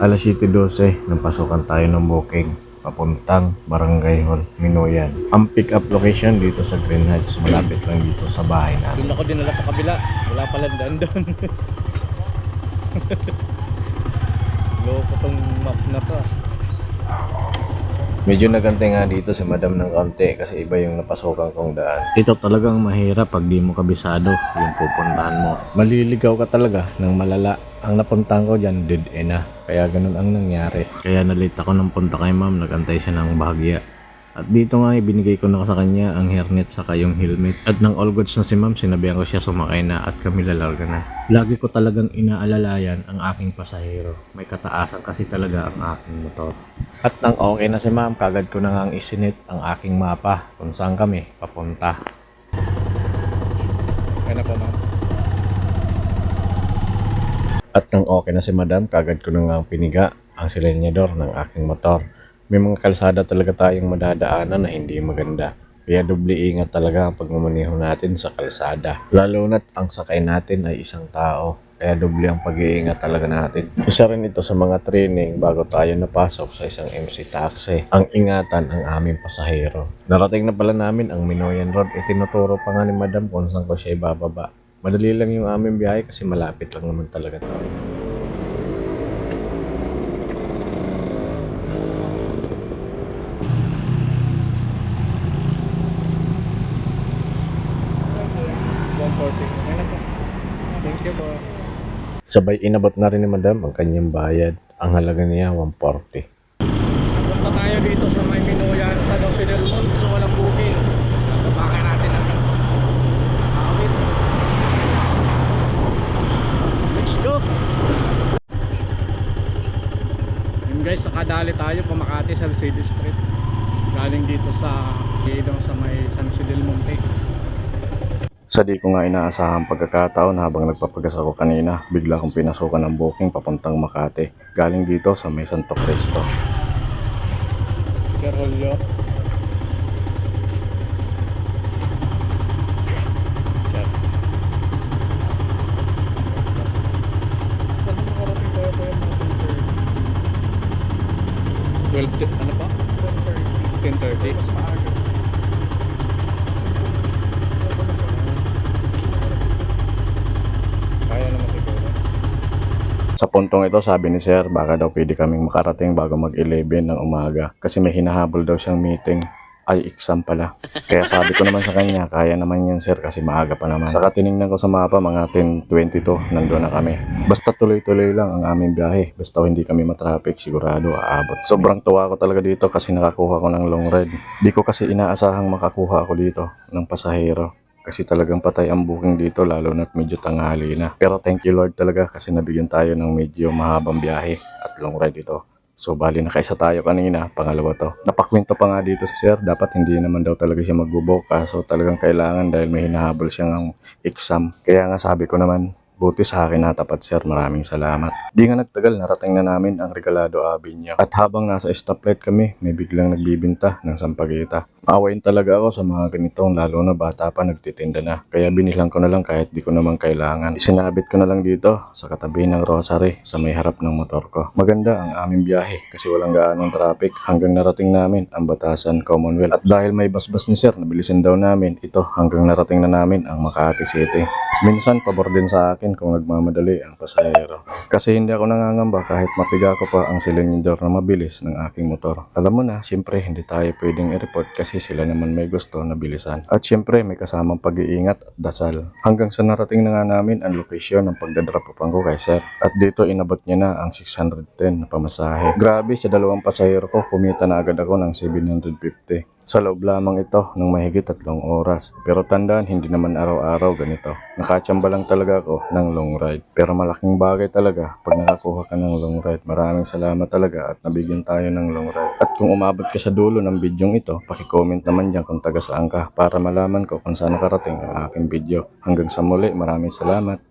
Alas 7.12 nang pasukan tayo ng booking papuntang Barangay Hall, Minoyan. Ang pick-up location dito sa Green Heights, malapit lang dito sa bahay namin. Doon ako dinala sa kabila. Wala pala doon. Loko tong map na to. Medyo nagante nga dito si madam ng kaunti kasi iba yung napasukan kong daan. Ito talagang mahirap pag di mo kabisado yung pupuntahan mo. Maliligaw ka talaga ng malala. Ang napuntahan ko dyan, dead end na. Kaya ganun ang nangyari. Kaya nalita ako ng punta kay ma'am, nagantay siya ng bahagya. At dito nga ibinigay ko na sa kanya ang hairnet saka yung helmet. At nang all goods na si ma'am, sinabihan ko siya sumakay na at kami lalarga na. Lagi ko talagang inaalalayan ang aking pasahero. May kataasan kasi talaga ang aking motor. At nang okay na si ma'am, kagad ko na ngang isinit ang aking mapa kung saan kami papunta. Kaya na po mas. At nang okay na si madam, kagad ko na ngang piniga ang silenyador ng aking motor. May mga kalsada talaga tayong madadaanan na hindi maganda. Kaya doble ingat talaga ang pagmamaneho natin sa kalsada. Lalo na't ang sakay natin ay isang tao. Kaya doble ang pag-iingat talaga natin. Isa rin ito sa mga training bago tayo napasok sa isang MC taxi. Ang ingatan ang aming pasahero. Narating na pala namin ang Minoyan Road. Itinuturo pa nga ni Madam kung saan ko siya ibababa. Madali lang yung aming biyahe kasi malapit lang naman talaga to. Kaya na po. Thank you po. Sabay inabot na rin ni Madam ang kanyang bayad. Ang halaga niya 140. Punta tayo dito sa may Minoyan sa Jose del Monte. So walang booking. Tapakan natin ang awit. Let's go! Yun guys, nakadali tayo pa Makati sa City Street. Galing dito sa dito sa may San Jose Monte. Sa di ko nga inaasahang pagkakataon habang nagpapagas ako kanina, bigla kong pinasukan ng booking papuntang Makati. Galing dito sa may Santo Cristo. 12, di- ano pa? 10.30? 10.30. Mas maaga. Kasi kung wala pa naman, Kaya naman siguro. Sa puntong ito, sabi ni Sir, baka daw pwede kaming makarating bago mag-11 ng umaga kasi may hinahabol daw siyang meeting. Ay, exam pala. Kaya sabi ko naman sa kanya, kaya naman yan sir kasi maaga pa naman. Saka tinignan ko sa mapa, mga 10.22, nandun na kami. Basta tuloy-tuloy lang ang aming biyahe. Basta hindi kami matraffic, sigurado aabot. Sobrang tuwa ko talaga dito kasi nakakuha ko ng long ride. Di ko kasi inaasahang makakuha ako dito ng pasahero. Kasi talagang patay ang booking dito lalo na't medyo tanghali na. Pero thank you Lord talaga kasi nabigyan tayo ng medyo mahabang biyahe at long ride ito. So bali nakaisa tayo kanina, pangalawa to. Napakwento pa nga dito si Sir, dapat hindi naman daw talaga siya magbubo kaso talagang kailangan dahil may hinahabol siyang exam. Kaya nga sabi ko naman, buti sa akin natapat Sir, maraming salamat. Di nga nagtagal, narating na namin ang Regalado Avenue. At habang nasa stoplight kami, may biglang nagbibinta ng sampagita. Maawain talaga ako sa mga ganitong lalo na bata pa nagtitinda na. Kaya binilang ko na lang kahit di ko naman kailangan. Isinabit ko na lang dito sa katabi ng rosary sa may harap ng motor ko. Maganda ang aming biyahe kasi walang gaanong traffic hanggang narating namin ang Batasan Commonwealth. At dahil may basbas ni Sir, nabilisan daw namin ito hanggang narating na namin ang Makati City. Minsan pabor din sa akin kung nagmamadali ang pasahero. Kasi hindi ako nangangamba kahit mapiga ko pa ang silindor na mabilis ng aking motor. Alam mo na, siyempre hindi tayo pwedeng i-report kasi sila naman may gusto na bilisan. At siyempre may kasamang pag-iingat at dasal. Hanggang sa narating na nga namin ang lokasyon ng pagdadrop upang ko kay Sir. At dito inabot niya na ang 610 na pamasahe. Grabe, sa dalawang pasahero ko, kumita na agad ako ng 750. Sa loob lamang ito ng mahigit tatlong oras. Pero tandaan, hindi naman araw-araw ganito. Nakatsamba lang talaga ako ng long ride. Pero malaking bagay talaga pag nakakuha ka ng long ride. Maraming salamat talaga at nabigyan tayo ng long ride. At kung umabot ka sa dulo ng bidyong ito, pakicomment naman dyan kung taga saan ka para malaman ko kung saan nakarating ang aking video. Hanggang sa muli, maraming salamat.